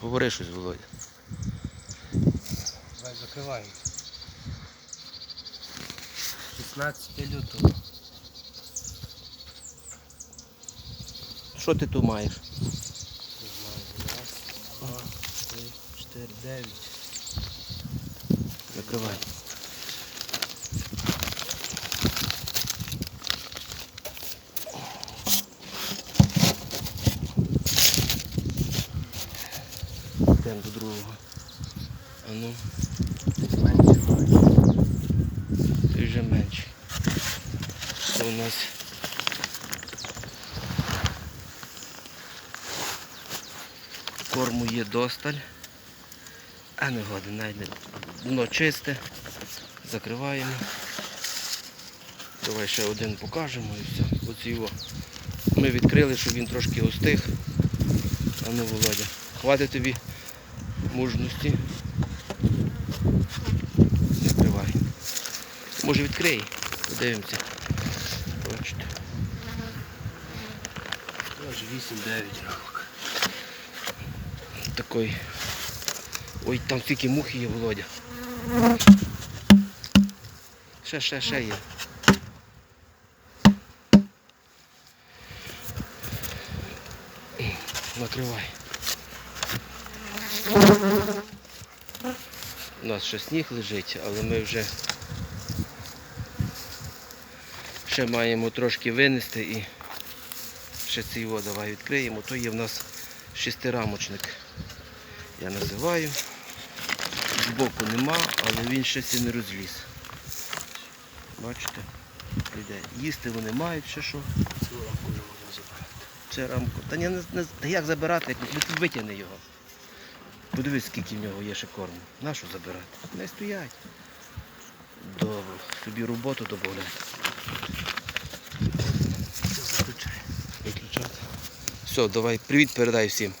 Говори щось, Володя. Давай закриваємо. 16 лютого. Що ти тут маєш? Не знаю, раз, два, три, чотири, дев'ять. Закривай. Йдемо до другого. А ну, Менше менше. ти вже менший. Це у нас корму є досталь. А не годин, навіть не. Дно чисте. Закриваємо. Давай ще один покажемо і все. Оці його. Ми відкрили, щоб він трошки остиг. А ну, Володя, хватить тобі мужності. Закривай. Може відкрий. Подивимося. Бачите. Теж 8-9 рамок. Такий. Ой, там стільки мухи є, Володя. Ще, ще, ще є. Накривай. У нас ще сніг лежить, але ми вже ще маємо трошки винести і ще цей його давай відкриємо. То є в нас шестирамочник. Я називаю. Збоку нема, але він ще це не розліз. Бачите? Їсти вони мають ще що. Цю рамку вже можна забрати. Це рамку. Та, ні, не, не, та як забирати, як ви- витягни його. Подивись, скільки в нього є ще корму. Нащо забирати? Не стоять. Добре. Собі роботу додати. Все, давай, привіт передай всім.